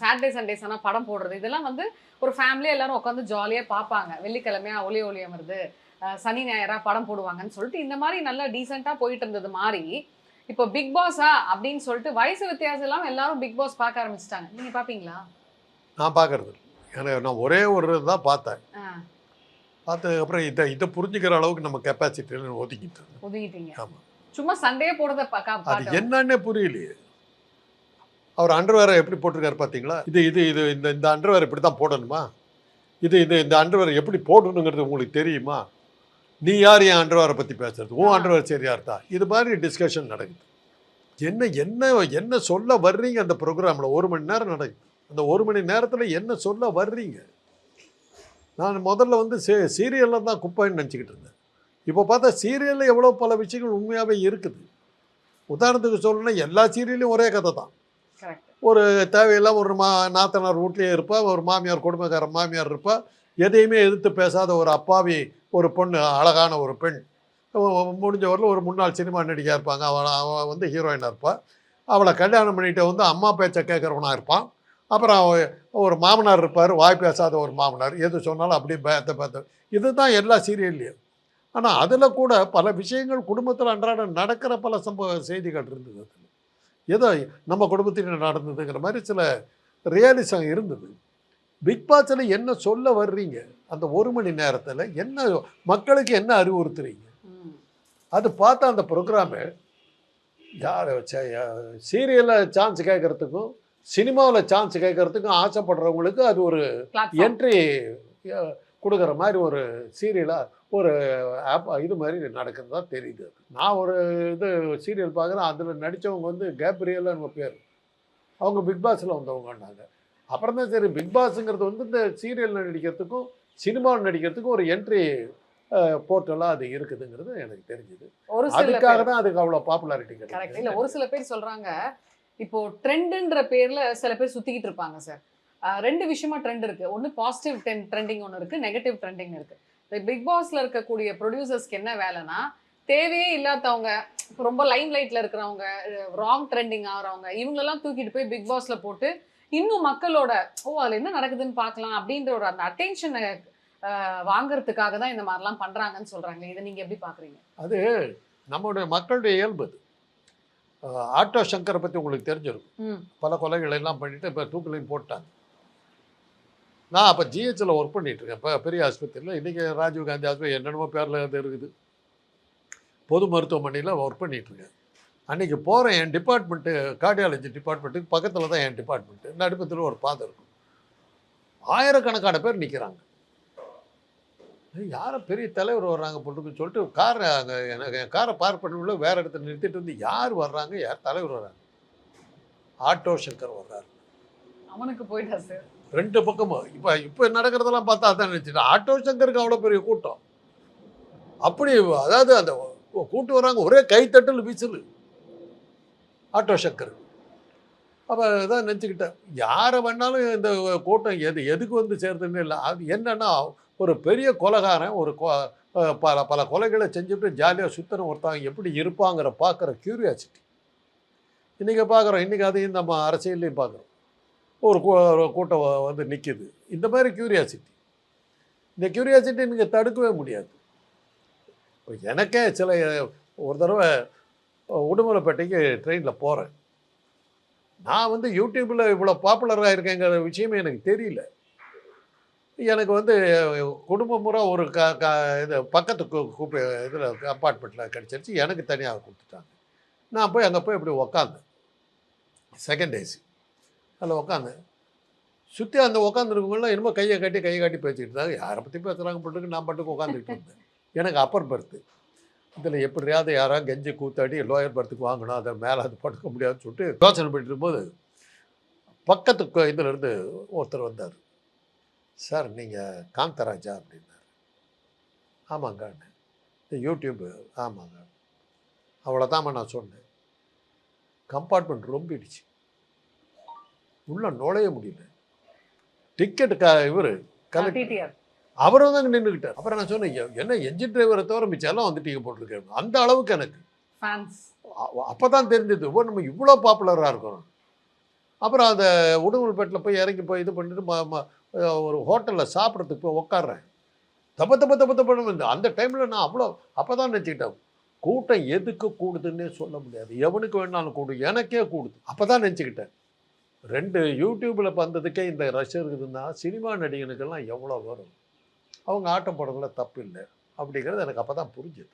Saturday Sundays ஆனால் படம் போடுறது. இதெல்லாம் வந்து ஒரு ஃபேமிலியாக எல்லாரும் உட்காந்து ஜாலியாக பார்ப்பாங்க. வெள்ளிக்கிழமையா ஒளி ஒளி அமருது. அஹ் சனி ஞாயிறா படம் போடுவாங்கன்னு சொல்லிட்டு இந்த மாதிரி நல்லா டீசெண்டாக போயிட்டு இருந்தது மாதிரி இப்போ பிக் பாஸா அப்படின்னு சொல்லிட்டு வயசு வித்தியாசம் இல்லாமல் எல்லாரும் பிக் பாஸ் பார்க்க ஆரம்பிச்சிட்டாங்க. நீங்கள் பார்ப்பீங்களா? நான் பார்க்கறது. எனக்கு நான் ஒரே ஒரு தான் பார்த்தேன். பார்த்ததுக்கப்புறம் இதை இதை புரிஞ்சுக்கிற அளவுக்கு நம்ம கெப்பாசிட்டியில் ஒதுக்கிட்டு இருந்தேன். ஒதுங்கிட்டீங்க ஆமா. சும்மா சண்டே போடுறத பார்க்க அது என்னன்னே புரியலையே. அவர் அண்டர்வேரை எப்படி போட்டிருக்காரு பார்த்தீங்களா? இது இது இது இந்த இந்த அண்டர்வேர் இப்படி தான் போடணுமா? இது இது இந்த அண்டர்வேர் எப்படி போடணுங்கிறது உங்களுக்கு தெரியுமா? நீ யார் என் அண்டர்வேரை பற்றி பேசுறது? உன். அண்டர்வேர் சரியா இருக்கா இது மாதிரி டிஸ்கஷன் நடக்குது. என்ன என்ன என்ன சொல்ல வர்றீங்க அந்த ப்ரோக்ராமில் ஒரு மணி நேரம் நடக்குது. அந்த ஒரு மணி நேரத்தில் என்ன சொல்ல வர்றீங்க? நான் முதல்ல வந்து சே சீரியலில் தான் குப்பைன்னு நினச்சிக்கிட்டு இருந்தேன். இப்போ பார்த்தா சீரியலில் எவ்வளோ பல விஷயங்கள் உண்மையாகவே இருக்குது. உதாரணத்துக்கு சொல்லணும்னா எல்லா சீரியல்லையும் ஒரே கதை தான். ஒரு தேவையில்லாம ஒரு மா நாத்தனார் வீட்லேயே இருப்பா ஒரு மாமியார் குடும்பக்கார மாமியார் இருப்பா. எதையுமே எதிர்த்து பேசாத ஒரு அப்பாவி ஒரு பொண்ணு அழகான ஒரு பெண். முடிஞ்சவரில் முடிஞ்ச ஒரு முன்னாள் சினிமா நடிகையாக இருப்பாங்க. அவன் அவள் வந்து ஹீரோயினாக இருப்பாள் அவளை கல்யாணம் பண்ணிட்டு வந்து அம்மா பேச்சை கேட்குறவனாக இருப்பான். அப்புறம் அவ- ஒரு மாமனார் இருப்பார். வாய் பேசாத ஒரு மாமனார். எது சொன்னாலும் அப்படியே பேத்த பேத்த. இதுதான் எல்லா சீரியல்லையும் ஆனால் அதில் கூட பல விஷயங்கள் குடும்பத்தில் அன்றாட நடக்கிற பல சம்பவ செய்திகள் இருந்தது அதில். ஏதோ நம்ம குடும்பத்தில் நடந்ததுங்கிற மாதிரி சில ரியாலிசம் இருந்தது. பிக் பாஸில் என்ன சொல்ல வர்றீங்க? அந்த ஒரு மணி நேரத்தில் என்ன மக்களுக்கு என்ன அறிவுறுத்துறீங்க? அது பார்த்தா அந்த ப்ரோக்ராமு யார் சீரியலில் சான்ஸ் கேட்குறதுக்கும் சினிமாவில் சான்ஸ் கேட்குறதுக்கும் ஆசைப்படுறவங்களுக்கு அது ஒரு என்ட்ரி கொடுக்குற மாதிரி ஒரு சீரியலாக ஒரு ஆப் இது மாதிரி நடக்கிறதா தெரியுது. நான் ஒரு இது சீரியல் பார்க்குறேன் அதில் நடித்தவங்க வந்து கேப்ரியல்னு பேர். அவங்க பிக் பாஸில் வந்தவங்கன்னாங்க. அப்புறம் தான் சரி பிக் பாஸுங்கிறது வந்து இந்த சீரியலில் நடிக்கிறதுக்கும் சினிமாவில் நடிக்கிறதுக்கும் ஒரு என்ட்ரி போர்ட்டலாக அது இருக்குதுங்கிறது எனக்கு தெரிஞ்சுது. ஒரு அதுக்காக தான் அதுக்கு அவ்வளோ பாப்புலாரிட்டி கரெக்ட் இல்ல ஒரு சில பேர் சொல்றாங்க இப்போ ட்ரெண்டுன்ற பேர்ல சில பேர் சுத்திக்கிட்டு இருப்பாங்க சார் ரெண்டு விஷயமா ட்ரெண்ட் இருக்கு. ஒன்னு பாசிட்டிவ் ட்ரெண்டிங் ஒன்று இருக்கு நெகட்டிவ் ட்ரெண்டிங் இருக்கு. இந்த பிக் பாஸ்ல இருக்கக்கூடிய ப்ரொடியூசர்ஸ்க்கு என்ன வேலைன்னா தேவையே இல்லாதவங்க இப்ப ரொம்ப லைம் லைட்ல இருக்கிறவங்க ராங் ட்ரெண்டிங் ஆகிறவங்க இவங்களெல்லாம் தூக்கிட்டு போய் பிக் பாஸ்ல போட்டு இன்னும் மக்களோட ஓ அதுல என்ன நடக்குதுன்னு பார்க்கலாம் அப்படின்ற ஒரு அந்த அட்டென்ஷனை வாங்குறதுக்காக தான் இந்த மாதிரிலாம் பண்றாங்கன்னு சொல்றாங்க இதை நீங்க எப்படி பாக்குறீங்க? அது நம்மளுடைய மக்களுடைய இயல்பு அது. ஆட்டோ சங்கரை பற்றி உங்களுக்கு தெரிஞ்சிருக்கும். பல கொலைகள் எல்லாம் பண்ணிட்டு இப்போ தூக்கிலையும் போட்டாங்க நான் அப்போ ஜிஹெச்சில் ஒர்க் பண்ணிட்டு இருக்கேன். இப்போ பெரிய ஆஸ்பத்திரியில். இன்றைக்கி ராஜீவ் காந்தி ஆஸ்பத்திரி என்னென்னமோ பேரில் அது இருக்குது. பொது மருத்துவமனையில் ஒர்க் பண்ணிகிட்ருக்கேன் இருக்கேன். அன்றைக்கி போகிறேன் என் டிபார்ட்மெண்ட்டு கார்டியாலஜி டிபார்ட்மெண்ட்டுக்கு பக்கத்தில் தான் என் டிபார்ட்மெண்ட்டு நடுப்பத்தில் ஒரு பாதை இருக்கும். ஆயிரக்கணக்கான பேர் நிற்கிறாங்க யாரை பெரிய தலைவர் வர்றாங்க பொண்ணுக்கு சொல்லிட்டு காரை அங்கே எனக்கு என் காரை பார்க் பண்ணுள்ள வேறு இடத்துல நிறுத்திட்டு வந்து யார் வர்றாங்க? யார் தலைவர் வர்றாங்க? ஆட்டோ சங்கர் வர்றாரு. அவனுக்கு போயிட்டா சார். ரெண்டு பக்கமும். இப்போ இப்போ நடக்கிறதெல்லாம் பார்த்தா அதான் நினச்சிட்டு ஆட்டோ சங்கருக்கு அவ்வளோ பெரிய கூட்டம். அப்படி அதாவது அந்த கூட்டு வராங்க ஒரே கைத்தட்டல் விசில். ஆட்டோ சங்கர். அப்போ தான் நினச்சிக்கிட்டேன் யாரை வேணாலும் இந்த கூட்டம் எது எதுக்கு வந்து சேர்த்துன்னு இல்லை. அது என்னென்னா ஒரு பெரிய கொலகாரன் ஒரு கொ பல பல கொலைகளை செஞ்சுட்டு ஜாலியாக சுத்தன ஒருத்தவங்க எப்படி இருப்பாங்கிற பார்க்குற க்யூரியாசிட்டி இன்றைக்கி பார்க்குறோம் இன்றைக்கி அதையும் நம்ம அரசியல்லையும் பார்க்குறோம் ஒரு கூட்டம் வந்து நிற்கிது இந்த மாதிரி க்யூரியாசிட்டி இந்த க்யூரியாசிட்டி நீங்கள் தடுக்கவே முடியாது. எனக்கே சில ஒரு தடவை உடுமலைப்பேட்டைக்கு ட்ரெயினில் போகிறேன் நான் வந்து யூடியூப்பில் இவ்வளோ பாப்புலராக இருக்கேங்கிற விஷயமே எனக்கு தெரியல. எனக்கு வந்து குடும்ப முறை ஒரு க க இது பக்கத்து கு இதில் அப்பார்ட்மெண்ட்டில் கிடச்சிருச்சு. எனக்கு தனியாக கொடுத்துட்டாங்க. நான் போய் அங்கே போய் இப்படி உக்காந்தேன். செகண்ட் ஏசி அதில் உக்காந்து. சுற்றி அந்த உட்காந்துருக்கவங்களாம் என்னமோ கையை காட்டி கையை காட்டி பேசிக்கிட்டு இருந்தாங்க யாரை பற்றி பேசுகிறாங்க போட்டுக்கு நான் பாட்டுக்கு உட்காந்துக்கிட்டு இருந்தேன். எனக்கு அப்பர் பர்த்து இதில் எப்படியாவது யாராவது கெஞ்சி கூத்தாடி லோயர் பர்த்துக்கு வாங்கணும். அதை மேலே அது படுக்க முடியாதுன்னு சொல்லிட்டு யோசனை பண்ணிட்டு இருக்கும்போது பக்கத்து இதிலிருந்து ஒருத்தர் வந்தார். சார் நீங்கள் காந்தராஜா? அப்படின்னார். ஆமாங்க இந்த யூடியூப்பு ஆமாங்க அவ்வளோதாம்மா நான் சொன்னேன். கம்பார்ட்மெண்ட் ரொம்பிடுச்சு. உள்ளே நுழைய முடியல. டிக்கெட்டு க இவர் கலெக்டர் அவரும் தான் நின்றுக்கிட்டார் அப்புறம் நான் சொன்னேன் "எ- என்ன என்ஜின் டிரைவரை தவிர மிச்சம் வந்து டிக்கெட் போட்டிருக்கேன் அந்த அளவுக்கு எனக்கு. அப்போ தான் தெரிஞ்சது ஓ நம்ம இவ்வளோ பாப்புலராக இருக்கிறோம் அப்புறம் அந்த உடுமல்பேட்டில் போய் இறங்கி போய் இது பண்ணிட்டு ஒரு ஹோட்டலில் சாப்பிட்றதுக்கு போய் உட்காடுறேன் தப்ப தப்ப தப்ப தப்பு அந்த டைமில் நான் அவ்வளோ அப்போ தான் நினச்சிக்கிட்டேன். கூட்டம் எதுக்கு கூடுதுன்னே சொல்ல முடியாது. எவனுக்கு வேணாலும் கூடு எனக்கே கூடுது. அப்போ தான் நினச்சிக்கிட்டேன். ரெண்டு யூடியூப்பில் வந்ததுக்கே இந்த ரஷ் இருக்குதுன்னா சினிமா நடிகனுக்கெல்லாம் எவ்வளோ வரும்? அவங்க ஆட்டம் போடுறதுல தப்பு இல்லை. அப்படிங்கிறது எனக்கு அப்போ தான் புரிஞ்சுது.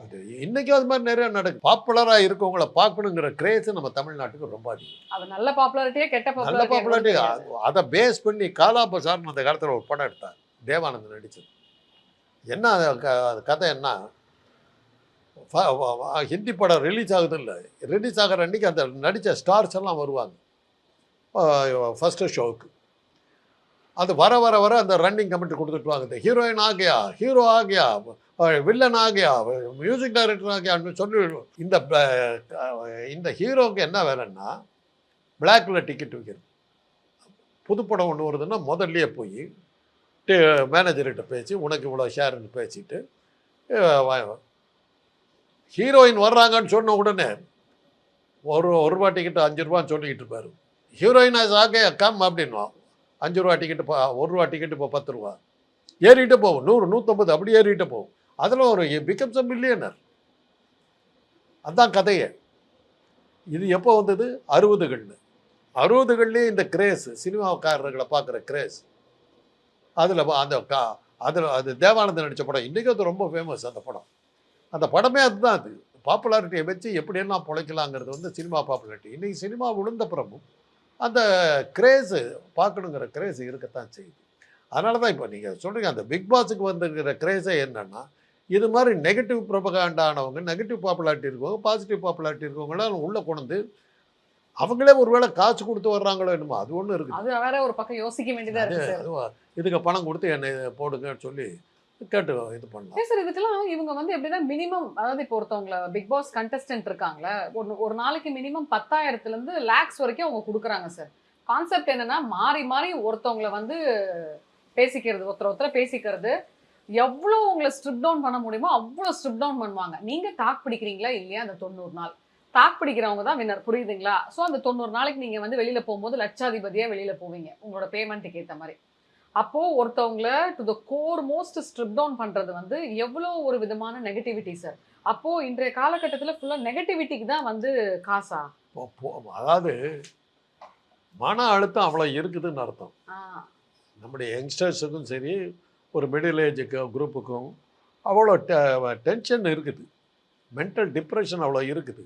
அது இன்றைக்கும் அது மாதிரி நிறையா நடக்குது பாப்புலராக இருக்கவங்கள பார்க்கணுங்கிற கிரேஸ் நம்ம தமிழ்நாட்டுக்கு ரொம்ப அதிகம். அது நல்ல பாப்புலாரிட்டியே கெட்ட நல்ல பாப்புலாரிட்டி அதை பேஸ் பண்ணி காலாபசார்னு அந்த காலத்தில் ஒரு படம் எடுத்தார். தேவானந்தன் நடிச்சது. என்ன அது கதை என்ன? ஹிந்தி படம் ரிலீஸ் ஆகுது இல்லை. ரிலீஸ் ஆகிற அன்றைக்கி அந்த நடித்த ஸ்டார்ஸ் எல்லாம் வருவாங்க. ஃபஸ்ட்டு ஷோவுக்கு அது வர வர வர அந்த ரன்னிங் கமெண்ட் கொடுத்துட்டு இந்த ஹீரோயின் ஆகியா? ஹீரோ ஆகியா? வில்லன் ஆகியா? மியூசிக் டைரக்டர் ஆகியான்னு சொல்லி இந்த இந்த ஹீரோவுக்கு என்ன வேலைன்னா பிளாக்ல டிக்கெட் விற்கிறது புதுப்படம் ஒன்று வருதுன்னா முதல்லையே போய் மேனேஜர்கிட்ட பேசி உனக்கு இவ்வளோ ஷேர்னு பேசிட்டு ஹீரோயின் வர்றாங்கன்னு சொன்ன உடனே ஒரு ஒரு ரூபா டிக்கெட் அஞ்சு ரூபான்னு சொல்லிக்கிட்டு இருப்பார். ஹீரோயின் ஆகே கம் அப்படின்வான் அஞ்சு ரூபா டிக்கெட்டு ஒரு ரூபா டிக்கெட்டு இப்போ பத்து ரூபா. ஏறிட்டு போகும் நூறு நூற்றம்பது அப்படி ஏறிட்டு போகும் அதில் ஒரு பிகம்ஸ் அ மில்லியனர் அதுதான் கதையே. இது எப்போ வந்தது? அறுபதுகள்னு. அறுபதுகள்லேயே இந்த கிரேஸ் சினிமாக்காரர்களை பார்க்குற கிரேஸ் அதில் அந்த கா அதில் அது தேவானந்தன் நடித்த படம். இன்றைக்கும் அது ரொம்ப ஃபேமஸ் அந்த படம். அந்த படமே அதுதான் அது. பாப்புலாரிட்டியை வச்சு எப்படியெல்லாம் பிழைக்கலாங்கிறது வந்து சினிமா பாப்புலாரிட்டி இன்றைக்கி சினிமா விழுந்த பிறமும் அந்த கிரேஸு பார்க்கணுங்கிற கிரேஸ் இருக்கத்தான் செய்யுது. அதனால தான் இப்போ நீங்கள் சொல்கிறீங்க அந்த பிக் பாஸுக்கு வந்துருக்கிற கிரேஸே என்னென்னா இது மாதிரி நெகட்டிவ் ப்ரொபகாண்டானவங்க நெகட்டிவ் பாப்புலாரிட்டி இருக்கவங்க பாசிட்டிவ் பாப்புலாரிட்டி இருக்கவங்களாம் உள்ளே கொண்டு அவங்களே ஒருவேளை காசு கொடுத்து வர்றாங்களோ என்னமோ அது ஒன்று இருக்குது. அது வேற ஒரு பக்கம் யோசிக்க வேண்டியதா அது இருக்கு சார் அதுவா இதுக்கு பணம் கொடுத்து என்னை போடுங்கன்னு சொல்லி கேட்டு இது பண்ணலாம். சார் இதுக்கெல்லாம் இவங்க வந்து எப்படின்னா மினிமம் அதாவது இப்போ ஒருத்தவங்கள பிக் பாஸ் கண்டஸ்டன்ட் இருக்காங்களே ஒரு ஒரு நாளைக்கு மினிமம் பத்தாயிரத்துலேருந்து லேக்ஸ் வரைக்கும் அவங்க கொடுக்குறாங்க சார் கான்செப்ட் என்னன்னா மாறி மாறி ஒருத்தவங்களை வந்து பேசிக்கிறது ஒருத்தர் ஒருத்தர் பேசிக்கிறது. எவ்வளோ உங்களை ஸ்ட்ரிப் டவுன் பண்ண முடியுமோ அவ்வளோ ஸ்ட்ரிப் டவுன் பண்ணுவாங்க. நீங்கள் தாக்கு பிடிக்கிறீங்களா இல்லையா அந்த தொண்ணூறு நாள்? தாக் பிடிக்கிறவங்க தான் வின்னர் புரியுதுங்களா? ஸோ அந்த தொண்ணூறு நாளைக்கு நீங்கள் வந்து வெளியில் போகும்போது லட்சாதிபதியாக வெளியில் போவீங்க உங்களோட பேமெண்ட்டுக்கு ஏற்ற மாதிரி. அப்போ ஒருத்தவங்கள to the core most strip down பண்றது வந்து எவ்வளோ ஒரு விதமான நெகட்டிவிட்டி சார் அப்போ இன்றைய காலகட்டத்துல ஃபுல்லா நெகட்டிவிட்டிக்கு தான் வந்து காசா? அதாவது மன அழுத்தம் அவ்வளோ இருக்குதுன்னு அர்த்தம். நம்முடைய யங்ஸ்டர்ஸுக்கும் சரி ஒரு மிடில் ஏஜுக்கு குரூப்புக்கும் அவ்வளோ டென்ஷன் இருக்குது. மென்டல் டிப்ரெஷன் அவ்வளோ இருக்குது.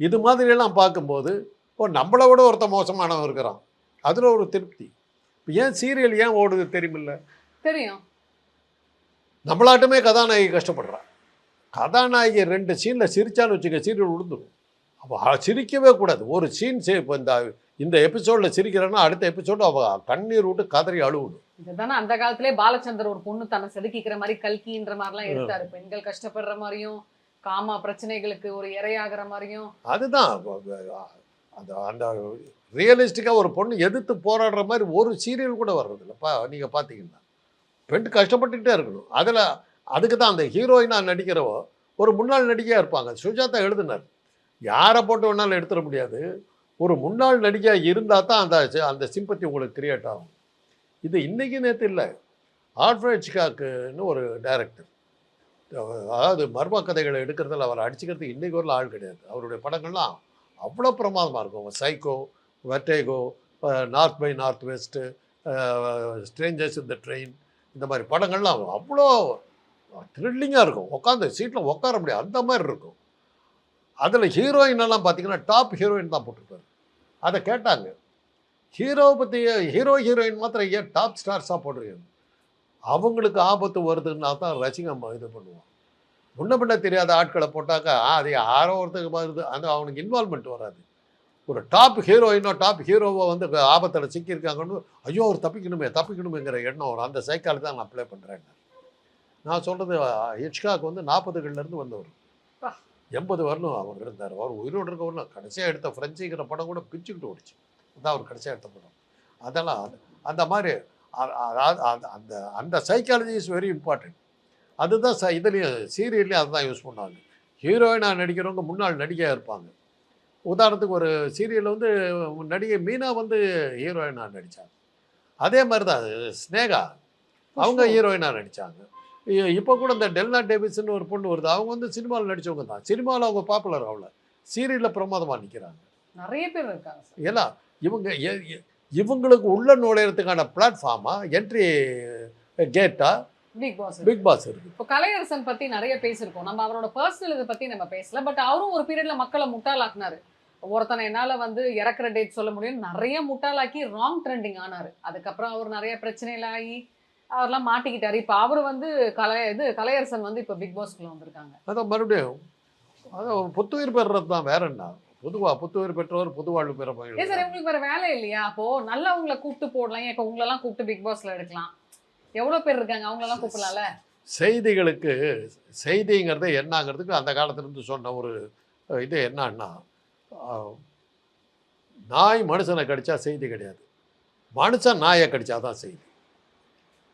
இது மாதிரியெல்லாம் பார்க்கும்போது ஓ நம்மளை விட ஒருத்தன் மோசமானவன் இருக்கிறான். அதில் ஒரு திருப்தி. ஏன் சீரியல் ஏன் ஓடுது தெரியுமில்ல? தெரியும். நம்மளாட்டுமே கதாநாயகி கஷ்டப்படுறா. கதாநாயகி ரெண்டு சீனில் சிரிச்சான்னு வச்சுக்க சீரியல் விழுந்துடும் அப்போ சிரிக்கவே கூடாது. ஒரு சீன் இப்போ இந்த இந்த எபிசோடில் சிரிக்கிறேன்னா அடுத்த எபிசோடு அவள் கண்ணீர் விட்டு கதறி அழுவணும் இதுதானே அந்த காலத்திலே பாலச்சந்தர் ஒரு பொண்ணு தன்னை செதுக்கிக்கிற மாதிரி கல்கின்ற மாதிரிலாம் எடுத்தாரு. பெண்கள் கஷ்டப்படுற மாதிரியும் காமா பிரச்சனைகளுக்கு ஒரு இரையாகிற மாதிரியும். அதுதான். அந்த அந்த ரியலிஸ்டிக்காக ஒரு பொண்ணு எதிர்த்து போராடுற மாதிரி ஒரு சீரியல் கூட வர்றதில்லப்பா. நீங்கள் பார்த்தீங்கன்னா பெண் கஷ்டப்பட்டுக்கிட்டே இருக்கணும். அதில் அதுக்கு தான் அந்த ஹீரோயினாக நடிக்கிறவோ ஒரு முன்னாள் நடிகையாக இருப்பாங்க. சுஜாதா எழுதினார் யாரை போட்டு வேணாலும் எடுத்துட முடியாது. ஒரு முன்னாள் நடிகையாக இருந்தால் தான் அந்த அந்த சிம்பத்தி உங்களுக்கு கிரியேட் ஆகும். இது இன்றைக்கி நேற்று இல்லை. ஆல்ஃபிரட்சிகாக்குன்னு ஒரு டைரக்டர் அதாவது மர்ம கதைகளை எடுக்கிறதுல அவர் அடிச்சுக்கிறதுக்கு இன்றைக்கு ஒரு ஆள் கிடையாது. அவருடைய படங்கள்லாம் அவ்வளோ பிரமாதமாக இருக்கும். Psycho Vertigo North by Northwest Strangers இந்த ட்ரெயின் இந்த மாதிரி படங்கள்லாம் அவ்வளோ த்ரில்லிங்காக இருக்கும். உட்காந்து சீட்டில் உட்கார முடியாது. அந்த மாதிரி இருக்கும். அதில் ஹீரோயின் எல்லாம் பார்த்தீங்கன்னா டாப் ஹீரோயின் தான் போட்டிருப்பாரு. அதை கேட்டாங்க. ஹீரோவை பற்றி ஹீரோ ஹீரோயின் மாத்திரம் ஏன் டாப் ஸ்டார்ஸாக போடுறீங்க அவங்களுக்கு ஆபத்து வருதுன்னா தான் ரசிகம் இது பண்ணுவான் முன்ன பின்ன தெரியாத ஆட்களை போட்டாக்கா அது யாரோ ஒருத்தருக்கு வருது. அந்த அவனுக்கு இன்வால்மெண்ட் வராது. ஒரு டாப் ஹீரோயினோ டாப் ஹீரோவோ வந்து ஆபத்தில் சிக்கியிருக்காங்கன்னு ஐயோ அவர் தப்பிக்கணுமே தப்பிக்கணுமேங்கிற எண்ணம் வரும். அந்த சைக்காலஜி தான் நான் அப்ளை பண்ணுறேன் நான் சொல்கிறது ஹிச்காக் வந்து நாற்பதுகள்லேருந்து வந்தவர். எண்பது வரலும் அவர் இருந்தார். அவர் உயிரோடு இருக்க வரலும் கடைசியாக எடுத்த ஃப்ரெஞ்சுங்கிற படம் கூட பிச்சுக்கிட்டு ஓடிச்சு. அதான் அவர் கடைசியாக எடுத்த படம். அதெல்லாம் அது- அந்த மாதிரி அந்த அந்த சைக்காலஜி இஸ் வெரி இம்பார்ட்டன்ட் அதுதான் ச இதுலேயும் சீரியல்லையும் அதுதான் யூஸ் பண்ணாங்க ஹீரோயினாக நடிக்கிறவங்க முன்னாள் நடிகையாக இருப்பாங்க. உதாரணத்துக்கு ஒரு சீரியலில் வந்து நடிகை மீனா வந்து ஹீரோயினாக நடித்தாங்க அதே மாதிரி தான் ஸ்னேகா அவங்க. ஹீரோயினாக நடித்தாங்க இப்போ கூட இந்த டெல்னா டேவிஸ்னு ஒரு பொண்ணு வருது அவங்க வந்து சினிமாவில் நடித்தவங்க தான். சினிமாவில் அவங்க பாப்புலர் ஆகல. சீரியலில் பிரமாதமாக நிற்கிறாங்க நிறைய பேர் இருக்காங்க ஏன்னா இவங்க இவங்களுக்கு உள்ள நுழையிறதுக்கான பிளாட்ஃபார்மா என்ட்ரி கேட்டா பிக் பாஸ் பிக் பாஸ் இருக்கு. இப்போ கலையரசன் பத்தி நிறைய பேசியிருக்கோம். நம்ம அவரோட பர்சனல் இதை பத்தி நம்ம பேசல. பட் அவரும் ஒரு பீரியட்ல மக்களை முட்டாளாக்குனாரு. ஒருத்தனை என்னால வந்து இறக்குற டேட் சொல்ல முடியும் நிறைய முட்டாளாக்கி ராங் ட்ரெண்டிங் ஆனாரு. அதுக்கப்புறம் அவர் நிறைய பிரச்சனைகள் ஆகி அவர்லாம் மாட்டிக்கிட்டாரு. இப்போ அவர் வந்து கலை இது கலையரசன் வந்து இப்போ பிக் பாஸ்க்குள்ள வந்திருக்காங்க. அதான் மறுபடியும் அதான் புத்துயிர் பெறுறது தான் வேற என்ன? பொதுவா புத்துயிர் பெற்றவர் புது வாழ்வு பெற ஏன் சார் உங்களுக்கு வேற வேலை இல்லையா? அப்போ நல்லவங்களை கூப்பிட்டு போடலாம். இப்போ உங்களெல்லாம் கூப்பிட்டு பிக் பாஸ்ல எடுக்கலாம்? எவ்வளவு பேர் இருக்காங்க? அவங்களெல்லாம் கூப்பிடலாம்ல? செய்திகளுக்கு செய்திங்கிறது என்னங்கிறதுக்கு அந்த காலத்துலேருந்து சொன்ன ஒரு இது என்னன்னா நாய் மனுஷனை கடிச்சா செய்தி கிடையாது. மனுஷன் நாயை கடிச்சா தான் செய்தி.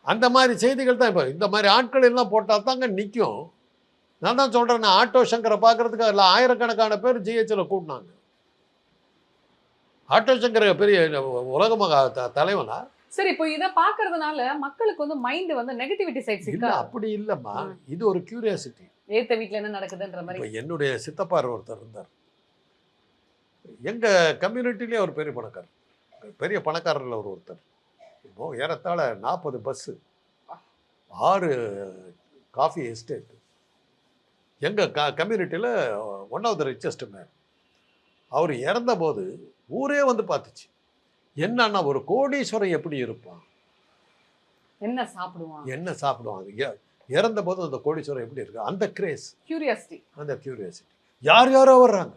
அந்த மாதிரி செய்திகள் தான் இப்போ இந்த மாதிரி ஆட்கள் எல்லாம் போட்டால் தாங்க நிற்கும் நான் தான் சொல்கிறேன் ஆட்டோ சங்கரை பார்க்கறதுக்கு அதில் ஆயிரக்கணக்கான பேர் ஜிஹெச்சில் கூட்டினாங்க. ஆட்டோ சங்கர பெரிய உலக மகா த- தலைவனா? சரி இப்போ இதை பாக்குறதுனால மக்களுக்கு வந்து மைண்ட் வந்து நெகட்டிவிட்டி சைட்ஸ் இல்லை அப்படி இல்லைம்மா. இது ஒரு கியூரியாசிட்டி ஏத்த வீட்ல என்ன நடக்குதுன்ற மாதிரி. என்னுடைய சித்தப்பார் ஒருத்தர் இருந்தார். எங்கள் கம்யூனிட்டிலே அவர் பெரிய பணக்காரர். பெரிய பணக்காரரில் ஒரு ஒருத்தர். இப்போ ஏறத்தாழ நாற்பது பஸ்ஸு ஆறு காஃபி எஸ்டேட் எங்கள் க கம்யூனிட்டியில் one of the richest man அவர் இறந்தபோது ஊரே வந்து பார்த்துச்சு. என்னன்னா ஒரு கோடீஸ்வரன் எப்படி இருப்பான்? என்ன சாப்பிடுவான்? என்ன சாப்பிடுவான்? இறந்தபோது அந்த கோடீஸ்வரன் எப்படி இருக்கு அந்த கிரேஸ் கியூரியாசிட்டி அந்த கியூரியாசிட்டி யார் யாரோ வர்றாங்க.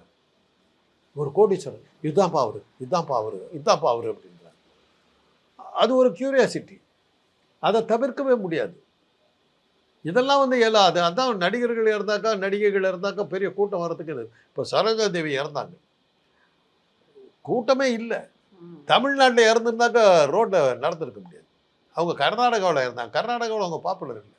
ஒரு கோடீஸ்வரன் இதுதான்ப்பா அவரு இதுதான்ப்பா அவரு இதுதான்ப்பா அவரு அப்படின்றாங்க அது ஒரு கியூரியாசிட்டி அதை தவிர்க்கவே முடியாது. இதெல்லாம் வந்து இயலாது அதான் நடிகர்கள் இருந்தாக்கா நடிகைகள் இருந்தாக்கா பெரிய கூட்டம் வர்றதுக்கு இது. இப்போ சரோஜா தேவி இறந்தாங்க. கூட்டமே இல்லை. தமிழ்நாட்டில் இறந்துருந்தாக்கா ரோட்டில் நடந்திருக்க முடியாது. அவங்க கர்நாடகாவில் இருந்தாங்க கர்நாடகாவில் அவங்க பாப்புலர் இல்லை.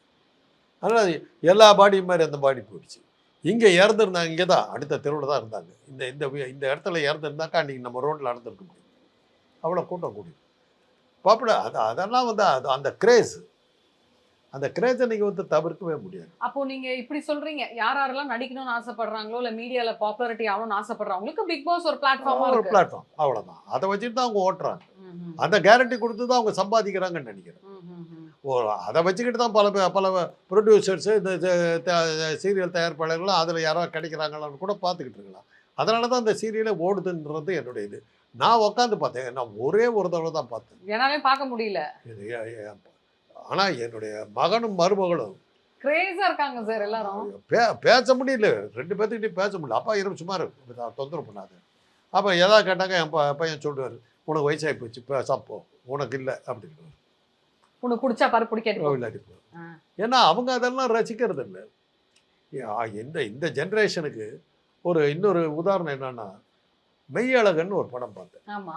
அதனால் எல்லா பாடியும் மாதிரி அந்த பாடி போயிடுச்சு. இங்கே இறந்துருந்தாங்க இங்கே தான் அடுத்த தெருவில் தான் இருந்தாங்க. இந்த இந்த இந்த இடத்துல இறந்துருந்தாக்கா அன்றைக்கி நம்ம ரோட்டில் நடந்திருக்க முடியும். அவ்வளோ கூட்டம் கூடி பாப்புலர் அது அதெல்லாம் வந்து அது அந்த கிரேஸ் அந்த கிரேஸை நீங்கள் வந்து தவிர்க்கவே முடியாது. அப்போ நீங்க இப்படி சொல்றீங்க யார் யாரெல்லாம் நடிக்கணும்னு ஆசைப்படுறாங்களோ இல்ல மீடியால பாப்புலாரிட்டி ஆகணும்னு ஆசைப்படுறவங்களுக்கு பிக் பாஸ் ஒரு பிளாட்ஃபார்மா ஒரு பிளாட்ஃபார்ம் அவ்வளோதான் அதை வச்சுட்டு தான் அவங்க ஓட்டுறாங்க. அந்த கேரண்டி கொடுத்து தான் அவங்க சம்பாதிக்கிறாங்கன்னு நினைக்கிறேன். அதை வச்சுக்கிட்டு தான் பல பல ப்ரொடியூசர்ஸு இந்த சீரியல் தயாரிப்பாளர்கள்லாம் அதில் யாராவது கிடைக்கிறாங்களான்னு கூட பார்த்துக்கிட்டு இருக்கலாம். அதனால தான் இந்த சீரியலே ஓடுதுன்றது என்னுடைய இது. நான் உட்காந்து பார்த்தேன். நான் ஒரே ஒரு தடவை தான் பார்த்தேன். என்னாலே பார்க்க முடியல. ஆனால் என்னுடைய மகனும் மருமகளும் கிரேஸா இருக்காங்க சார் எல்லாரும். பே பேச முடியல. ரெண்டு பேர்த்துக்கிட்டையும் பேச முடியல. அப்பா இரு சும்மா இரு. நான் தொந்தரவு பண்ணாது. அப்போ எதாவது கேட்டாங்க என் பையன் சொல்லுவார் உனக்கு வயசாகி போச்சு பேசாப்போ உனக்கு இல்லை. அப்படின்னு உனக்கு பிடிச்சா பாரு பிடிக்காது. ஏன்னா அவங்க அதெல்லாம் ரசிக்கிறது இல்லை. இந்த இந்த ஜென்ரேஷனுக்கு ஒரு இன்னொரு உதாரணம் என்னன்னா மெய்யழகன் ஒரு படம் பார்த்தேன். ஆமா.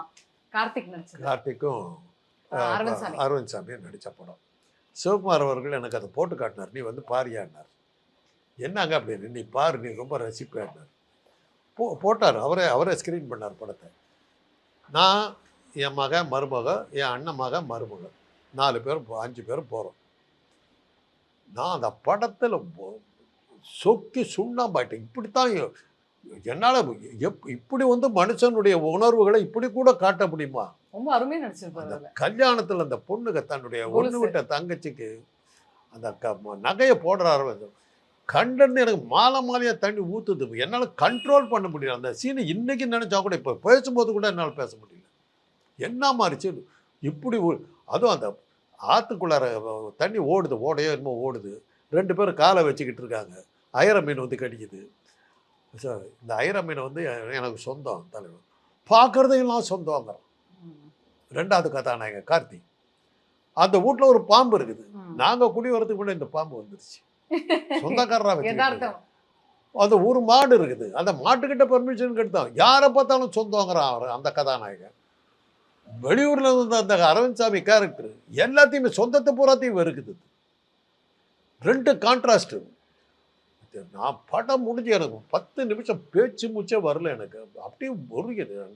கார்த்திக் கார்த்திக்கும் அரவிந்த் சாமி. சாமியும் நடித்த படம். சிவகுமார் அவர்கள் எனக்கு அதை போட்டு காட்டினார். நீ வந்து பாரியான்னார். என்னங்க அப்படின்னு நீ பாரு நீ ரொம்ப ரசிப்பேன்னார். போ போட்டார். அவரே அவரே ஸ்க்ரீன் பண்ணார் படத்தை. நான் என் மகன் மருமக என் அண்ணன் மகன் மருமக நாலு பேரும் போ- அஞ்சு பேரும் போகிறோம் நான் அந்த படத்தில் சொக்கி சுண்ணாம்பாயிட்டேன் இப்படித்தான் என்னால் எப் இப்படி வந்து மனுஷனுடைய உணர்வுகளை இப்படி கூட காட்ட முடியுமா? ரொம்ப அருமையா நடிச்சிருப்பாரு அந்த அதுல கல்யாணத்துல அந்த பொண்ணுங்க தன்னுடைய. ஒண்ணு விட்ட தங்கச்சிக்கு அந்த க நகையை போடுறாரு கண்டன்னு எனக்கு மாலை மாலையா தண்ணி ஊத்துது. என்னால கண்ட்ரோல் பண்ண முடியல. அந்த சீனை இன்னைக்கு நினைச்சா கூட இப்போ பேசும்போது கூட என்னால் பேச முடியல. என்ன மாதிரிச்சு இப்படி அதுவும் அந்த ஆத்துக்குள்ளார வ- தண்ணி ஓடுது ஓடையோ என்னமோ ஓடுது. ரெண்டு பேரும் காலை வச்சுக்கிட்டு இருக்காங்க. ஐர மீன் வந்து கடிக்குது. சார் இந்த ஐர மீன் வந்து எனக்கு சொந்தம் தலைவர். பார்க்குறதையெல்லாம் சொந்தங்கிறான். ம், ரெண்டாவது கதாநாயகன் கார்த்தி. அந்த வீட்டில் ஒரு பாம்பு இருக்குது. நாங்கள் குடி வரதுக்கு முன்னாடி இந்த பாம்பு வந்துருச்சு. சொந்தக்காரரா வச்சுக்கிட்டு யதார்த்தம் அந்த ஒரு மாடு இருக்குது. அந்த மாட்டுக்கிட்ட பெர்மிஷன் கெடுத்தான் யாரை பார்த்தாலும் சொந்தங்கிறான் அவர் அந்த கதாநாயகன். வெளியூரில் இருந்த அந்த அரவிந்த் சாமி கேரக்டர் எல்லாத்தையுமே சொந்தத்தை பூராத்தையும் வெறுக்குது. ரெண்டு கான்ட்ராஸ்ட் நான் படம் முடிஞ்சு எனக்கு பத்து நிமிஷம் பேச்சு மூச்சே வரல எனக்கு. அப்படியே ஒரு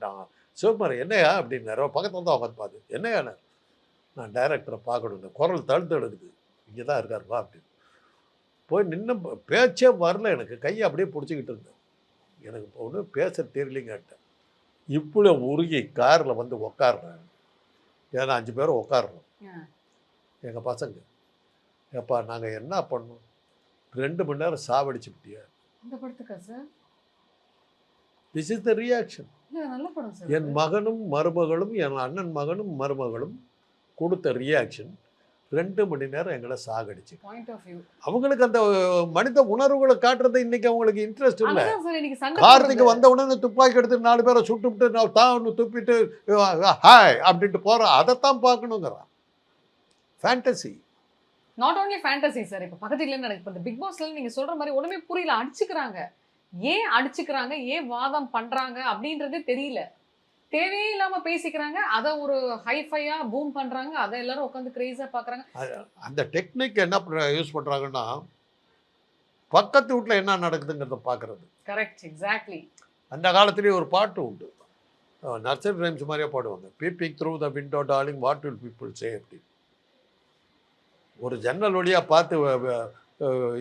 நான் சிவகுமார் என்னையா அப்படின்னாரு பக்கத்தில் வந்து அவங்க பார்த்து என்னையா நான்? டைரக்டரை பார்க்கணும் குரல் தழுத்து எடுக்குது இங்கே தான் இருக்கார் வா அப்படின்னு. போய் நின்று பேச்சே வரல எனக்கு. கையை அப்படியே பிடிச்சிக்கிட்டு இருந்தேன். எனக்கு இப்போ ஒன்றும் பேச தெரியலிங்கட்டேன் இப்படி உருகி காரில் வந்து உக்காடுறேன் ஏன்னா அஞ்சு பேரும் உட்காடுறோம் ஆ. எங்கள் பசங்க. ஏப்பா நாங்கள் என்ன பண்ணோம்? ரெண்டு மணி நேரம் சாவடிச்சு விட்டியா திஸ் இஸ் த ரியாக்ஷன் என் மகனும் மருமகளும் என் அண்ணன் மகனும் மருமகளும் கொடுத்த ரியாக்ஷன் ரெண்டு மணி நேரம் எங்களை சாகடிச்சு. பாயிண்ட் ஆஃப் வியூ அவங்களுக்கு அந்த மனித உணர்வுகளை காட்டுறது இன்னைக்கு அவங்களுக்கு இன்ட்ரெஸ்ட் இல்லை. கார்த்திக். வந்த உடனே துப்பாக்கி எடுத்து நாலு பேரை சுட்டுவிட்டு நான் தான் ஒன்று துப்பிட்டு ஹாய் அப்படின்ட்டு போகிறோம் அதைத்தான் பார்க்கணுங்கிறான் fantasy not only fantasy sir இப்போ பக்கத்து இல்லைன்னு நடக்குது. இப்போ இந்த பிக் பாஸ்ல நீங்க சொல்ற மாதிரி உடனே புரியல. அடிச்சுக்கிறாங்க. ஏன் அடிச்சுக்கிறாங்க? ஏன் வாதம் பண்றாங்க? அப்படின்றதே தெரியல. தேவையே இல்லாம பேசிக்கிறாங்க. அதை ஒரு ஹைஃபையா பூம் பண்றாங்க. அதை எல்லாரும் உட்காந்து கிரேஸா பாக்குறாங்க. அந்த டெக்னிக் என்ன யூஸ் பண்ணுறாங்கன்னா பக்கத்து வீட்டில் என்ன நடக்குதுங்கிறத பார்க்குறது கரெக்ட் எக்ஸாக்ட்லி அந்த காலத்திலேயே ஒரு பாட்டு உண்டு. நர்சரி ரைம்ஸ் மாதிரியே பாடுவாங்க. Peeping through the window darling what will people say அப்படி ஒரு ஜன்னல் வழியாக பார்த்து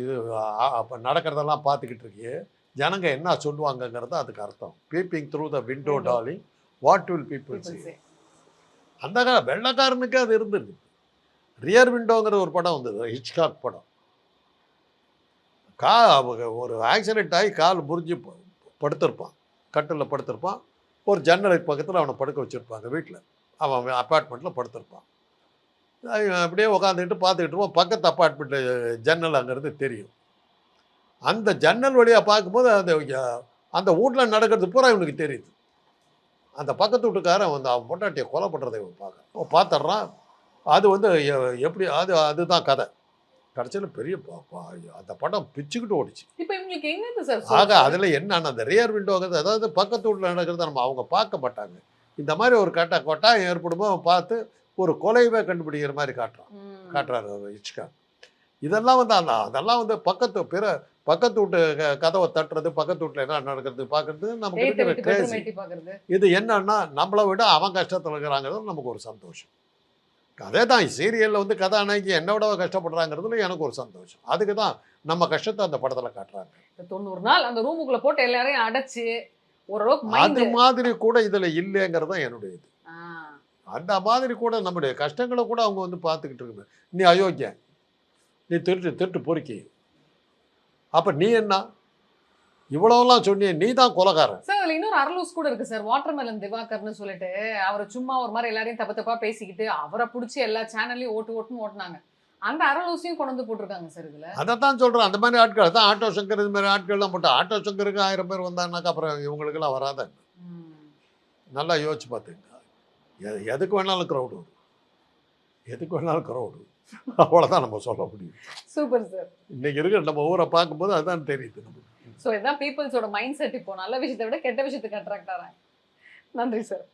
இது நடக்கிறதெல்லாம் பார்த்துக்கிட்டு இருக்கியே ஜனங்க என்ன சொல்லுவாங்கங்கிறது அதுக்கு அர்த்தம். Peeping through the window Window. What will people say அந்த கால வெள்ளக்காரனுக்கு அது இருந்தது ரியர் விண்டோங்கிற ஒரு படம் வந்தது ஹிச்காக் படம். கா ஒரு ஆக்சிடென்ட் ஆகி கால் முறிஞ்சு படுத்திருப்பான். கட்டிலில் படுத்திருப்பான். ஒரு ஜன்னலுக்கு பக்கத்தில் அவனை படுக்க வச்சுருப்பாங்க வீட்டில் அவன் அப்பார்ட்மெண்ட்டில் படுத்திருப்பான். அப்படியே உட்காந்துக்கிட்டு பார்த்துக்கிட்டு இருப்பான் பக்கத்து அப்பார்ட்மெண்ட்டில் ஜன்னல் அங்கேருந்து தெரியும். அந்த ஜன்னல் வழியாக பார்க்கும்போது அந்த அந்த வீட்டில் நடக்கிறது பூரா இவனுக்கு தெரியுது. அந்த பக்கத்து வீட்டுக்காரன் வந்து அவன் பொண்டாட்டியை கொலை பண்ணுறதை இவன் பார்க்க அவன் பார்த்துட்றான். அது வந்து எப்படி அது அதுதான் கதை. கடைசியில் பெரிய அந்த படம் பிச்சுக்கிட்டு ஓடிச்சு. ஆக? அதில் என்னன்னா அந்த ரியர் விண்டோங்கிறது அதாவது பக்கத்து வீட்டில் நடக்கிறத நம்ம அவங்க பார்க்க மாட்டாங்க. இந்த மாதிரி ஒரு கட்ட கொட்டாயம் ஏற்படுமோ பார்த்து ஒரு கொலையவே கண்டுபிடிக்கிற மாதிரி காட்டுறான். காட்டுறாரு இச்கா இதெல்லாம் வந்து அந்த அதெல்லாம் வந்து பக்கத்து பிற பக்கத்து வீட்டு கதவை தட்டுறது பக்கத்து வீட்டில் என்ன நடக்கிறது பார்க்கறது நமக்கு இருக்கிற கிரேசி இது என்னன்னா நம்மளை விட அவன் கஷ்டத்தில் இருக்கிறாங்கிறது நமக்கு ஒரு சந்தோஷம். அதே தான் சீரியலில் வந்து கதாநாயகி என்னை விட கஷ்டப்படுறாங்கிறதுல எனக்கு ஒரு சந்தோஷம். அதுக்கு தான் நம்ம கஷ்டத்தை அந்த படத்தில் காட்டுறாங்க. தொண்ணூறு நாள் அந்த ரூமுக்குள்ள போட்டு எல்லாரையும் அடைச்சு ஓரளவுக்கு அது மாதிரி கூட இதில் இல்லைங்கிறது தான் என்னுடைய இது. அந்த மாதிரி கூட நம்முடைய கஷ்டங்களை கூட அவங்க வந்து பார்த்துக்கிட்டு இருக்கு நீ அயோக்கியன். நீ திருட்டு திருட்டு பொறுக்கி. அப்போ நீ என்ன? இவ்வளோலாம் சொன்னியே நீ தான் கொலகாரன். சார் அதுல இன்னொரு அரலூஸ் கூட இருக்கு சார். வாட்டர்மெலன் திவாகர்னு சொல்லிட்டு அவர் சும்மா ஒரு மாதிரி எல்லாரையும் தப்பு தப்பா பேசிக்கிட்டு அவரை பிடிச்சி எல்லா சேனல்லையும் ஓட்டு ஓட்டுன்னு ஓட்டுனாங்க. அந்த அரலூஸையும் கொண்டு வந்து போட்டிருக்காங்க சார் இதுல. அதை தான் சொல்கிறேன் அந்த மாதிரி ஆட்கள் தான் ஆட்டோ சங்கர் இது மாதிரி ஆட்கள்லாம் போட்டு ஆட்டோ சங்கருக்கு ஆயிரம் பேர் வந்தாங்கனாக்கா அப்புறம் இவங்களுக்கெல்லாம் வராத. நல்லா யோசிச்சு பார்த்துங்க. எதுக்கு வேணாலும் க்ரௌடு வரும். எதுக்கு வேணாலும் க்ரௌடு அவ்வளோதான் நம்ம சொல்ல முடியும். சூப்பர் சார் இன்னைக்கு இருக்கிற நம்ம ஊரை பார்க்கும்போது அதுதான் தெரியுது நமக்கு. ஸோ இதுதான் பீப்புள்ஸோட மைண்ட் செட் இப்போ நல்ல விஷயத்தை விட கெட்ட விஷயத்துக்கு அட்ராக்ட் ஆகிறாங்க நன்றி சார்